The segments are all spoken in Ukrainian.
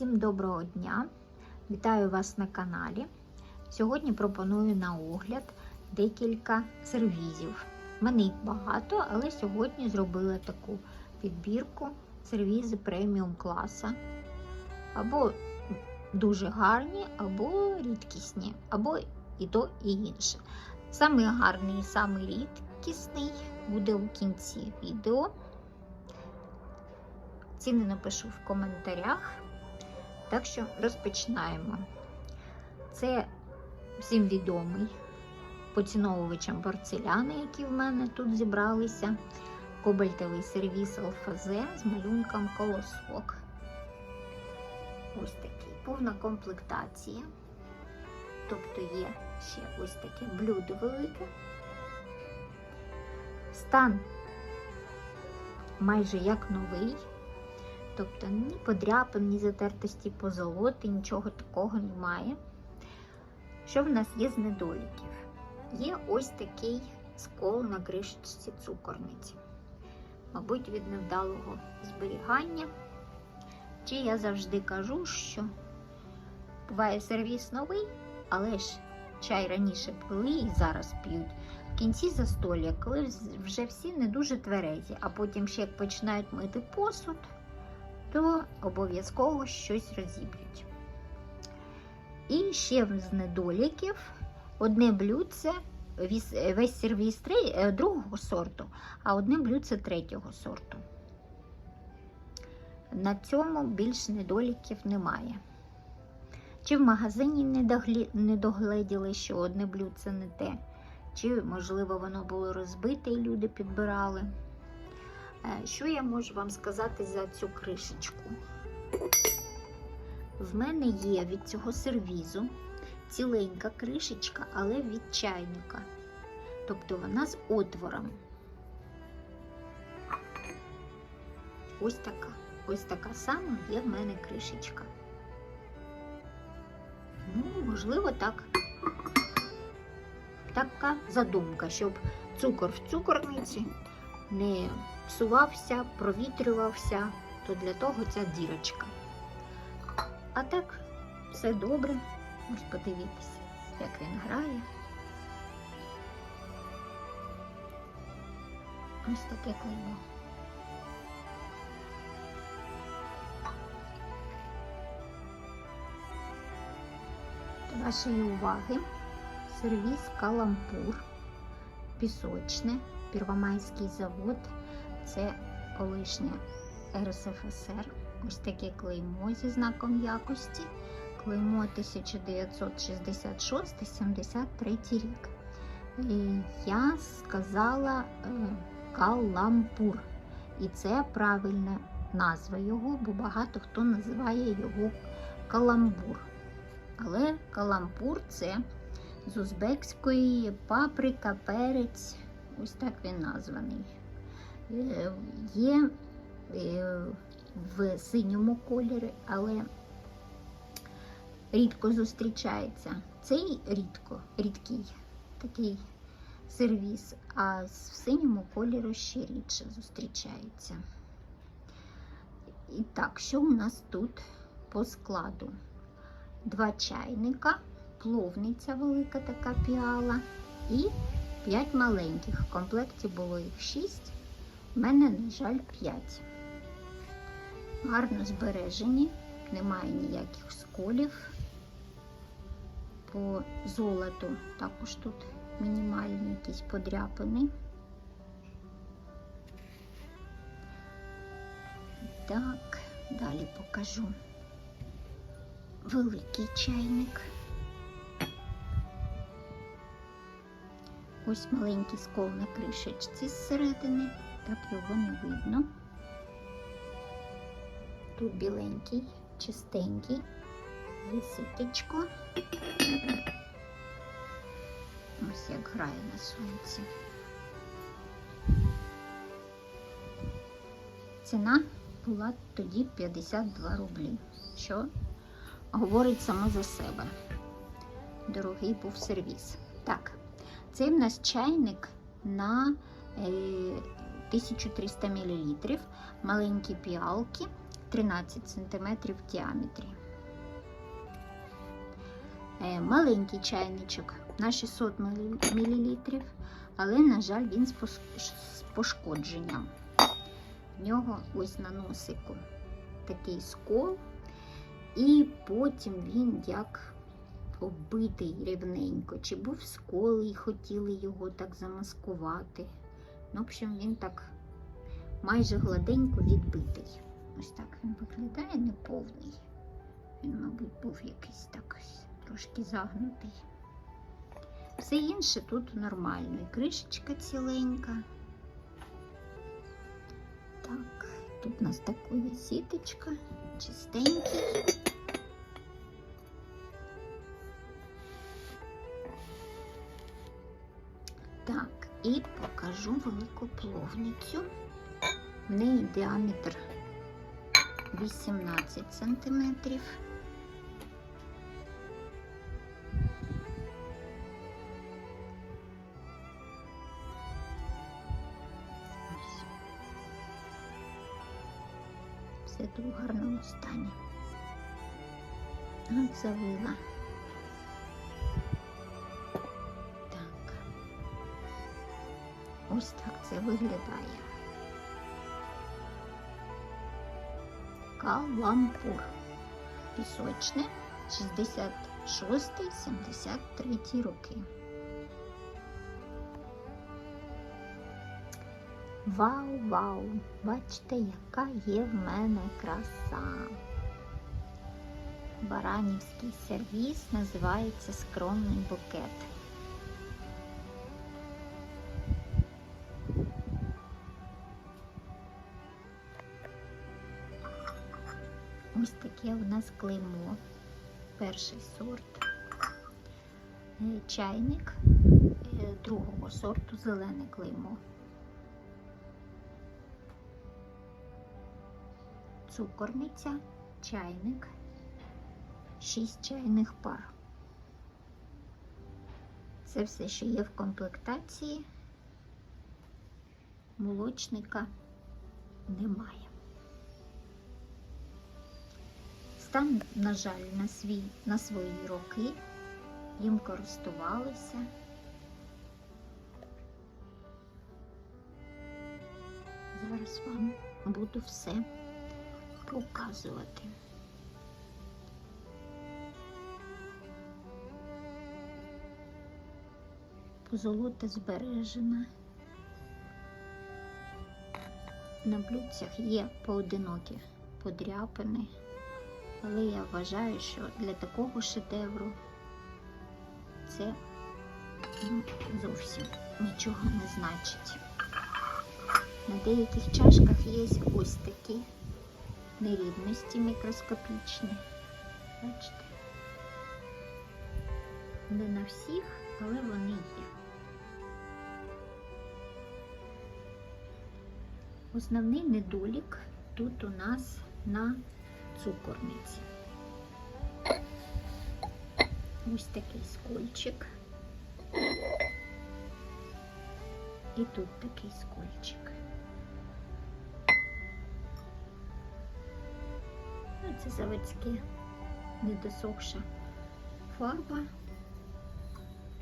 Всім доброго дня! Вітаю вас на каналі. Сьогодні пропоную на огляд декілька сервізів. В мене їх багато, але сьогодні зробила таку підбірку сервізи преміум класа. Або дуже гарні, або рідкісні, або і то, і інше. Самий гарний і самий рідкісний буде у кінці відео. Ціни напишу в коментарях. Так що розпочинаємо. Це всім відомий поціновувачам порцеляни, які в мене тут зібралися. Кобальтовий сервіс ЛФЗ з малюнком колосок. Ось такий повна комплектація. Тобто є ще ось таке блюдо велике. Стан майже як новий. Тобто ні подряпин, ні затертості позолоти, нічого такого немає. Що в нас є з недоліків? Є ось такий скол на кришечці цукорниці. Мабуть, від невдалого зберігання. Чи я завжди кажу, що буває сервіс новий, але ж чай раніше пили і зараз п'ють. В кінці застолля, коли вже всі не дуже тверезі, а потім ще як починають мити посуд то обов'язково щось розіб'ють. І ще з недоліків одне блюдце, весь сервіс другого сорту, а одне блюдце третього сорту. На цьому більш недоліків немає. Чи в магазині не догледіли, що одне блюдце не те, чи, можливо, воно було розбите і люди підбирали. Що я можу вам сказати за цю кришечку? В мене є від цього сервізу ціленька кришечка, але від чайника. Тобто вона з отвором. Ось така. Ось така сама є в мене кришечка. Ну, можливо, так. Така задумка, щоб цукор в цукорниці не псувався, провітрювався, то для того ця дірочка. А так, все добре. Ось подивіться, як він грає. Ось таке клеймо. До вашої уваги сервіс Калампур, пісочне, Первомайський завод, це колишнє РСФСР. Ось таке клеймо зі знаком якості. Клеймо 1966-73 рік. І я сказала Калампур. І це правильна назва його, бо багато хто називає його каламбур. Але калампур це з узбекської паприка, перець. Ось так він названий. Є в синьому кольорі, але рідко зустрічається. Цей рідко, рідкий такий сервіс, а в синьому кольорі ще рідше зустрічається. І так, що у нас тут по складу? Два чайника, пловниця велика така піала і 5 маленьких. В комплекті було їх 6, в мене, на жаль, 5. Гарно збережені, немає ніяких сколів. По золоту також тут мінімальні якісь подряпини. Так, далі покажу великий чайник. Ось маленький скол на кришечці зсередини, так його не видно. Тут біленький, чистенький, виситочко. Ось як грає на сонці. Ціна була тоді 52 рублі, що говорить саме за себе. Дорогий був сервіс. Це в нас чайник на 1300 мл, маленькі піалки, 13 см в діаметрі. Е, Маленький чайничок на 600 мл, але, на жаль, він з пошкодженням. В нього ось на носику такий скол, і потім він як оббитий рівненько. Чи був скол і хотіли його так замаскувати. Ну, в общем, він так майже гладенько відбитий. Ось так він виглядає неповний. Він, мабуть, був якийсь так трошки загнутий. Все інше тут нормально. І кришечка ціленька. Так, тут у нас така сіточка, чистенький. Покажу велику пловницю. В неї діаметр 18 сантиметрів. Все тут в гарному стані. От завила. Ось так це виглядає. Калампур. Пісочне 66-73 роки. Вау, вау! Бачите, яка є в мене краса. Баранівський сервіс називається скромний букет. Клеймо. Перший сорт. Е, Чайник е, другого сорту зелене клеймо. Цукорниця, чайник, 6 чайних пар. Це все, що є в комплектації. Молочника немає. Стан, на жаль, на, свій, на свої роки їм користувалися. Зараз вам буду все показувати. Позолота збережена. На блюдцях є поодинокі подряпини, але я вважаю, що для такого шедевру це ну, зовсім нічого не значить. На деяких чашках є ось такі нерівності мікроскопічні. Бачите? Не на всіх, але вони є. Основний недолік тут у нас на цукорниці. Ось такий скольчик. І тут такий скольчик. Ну, Це заводське недосохша фарба.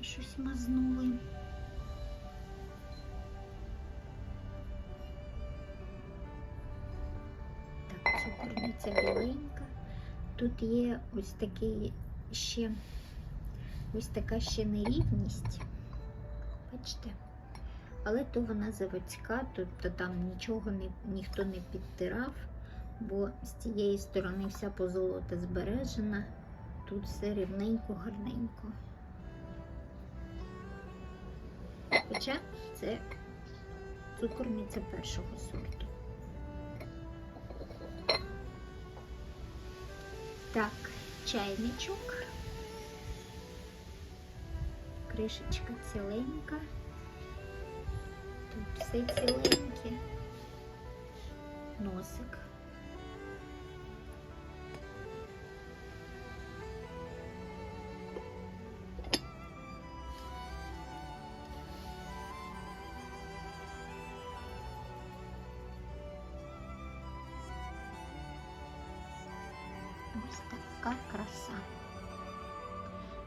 Щось мазнули. Цукорниця біленька. Тут є ось такий ще ось така ще нерівність. Бачите? Але то вона заводська, тобто там нічого не, ніхто не підтирав, бо з цієї сторони вся позолота збережена, тут все рівненько, гарненько. Хоча це цукорниця першого сорту. Так, чайничок. Кришечка ціленька. Тут все ціленьке. Носик. Така краса.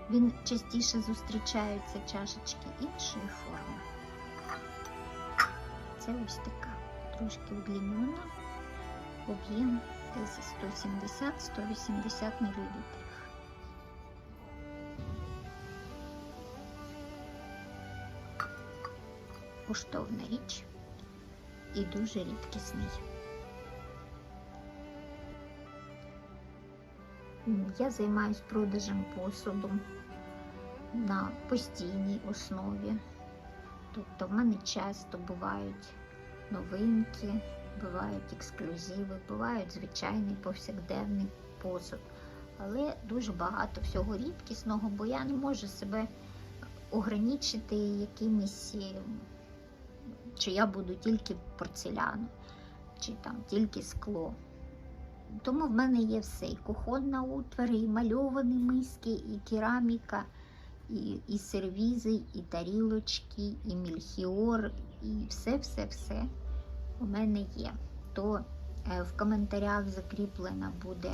Він частіше зустрічаються чашечки іншої форми. Це ось така, трошки удлінена, об'єм десь 170-180 мл. Коштовна річ і дуже рідкісний. Я займаюсь продажем посуду на постійній основі. Тобто в мене часто бувають новинки, бувають ексклюзиви, бувають звичайний повсякденний посуд. Але дуже багато всього рідкісного, бо я не можу себе ограничити якимись, е, чи я буду тільки порцеляну, чи там тільки скло. Тому в мене є все: і кухонна утвари, і мальовані миски, і кераміка, і, і сервізи, і тарілочки, і мільхіор, і все-все-все у мене є. То е, в коментарях закріплено буде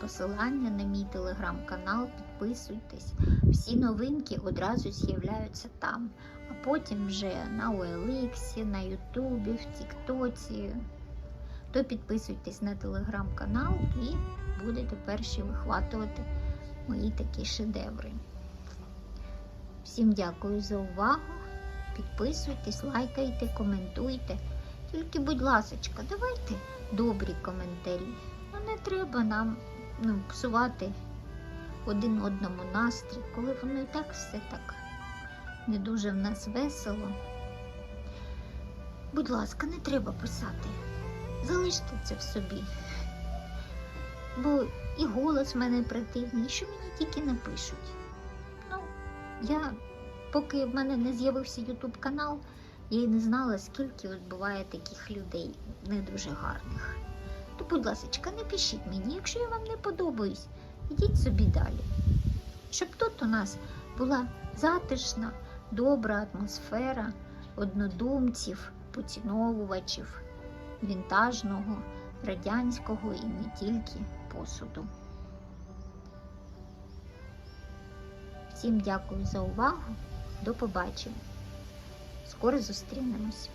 посилання на мій телеграм-канал. Підписуйтесь. Всі новинки одразу з'являються там, а потім вже на OLX, на Ютубі, в Тіктоці. То підписуйтесь на телеграм-канал і будете перші вихватувати мої такі шедеври. Всім дякую за увагу. Підписуйтесь, лайкайте, коментуйте. Тільки, будь ласочка, давайте добрі коментарі. Ну не треба нам ну, псувати один одному настрій, коли воно і так все так не дуже в нас весело. Будь ласка, не треба писати. Залиште це в собі. Бо і голос в мене противний, що мені тільки не пишуть. Ну, я, поки в мене не з'явився Ютуб канал, я й не знала, скільки от буває таких людей не дуже гарних. То, будь ласка, не пишіть мені, якщо я вам не подобаюсь, ідіть собі далі. Щоб тут у нас була затишна, добра атмосфера однодумців, поціновувачів вінтажного, радянського і не тільки посуду. Всім дякую за увагу. До побачення. Скоро зустрінемось.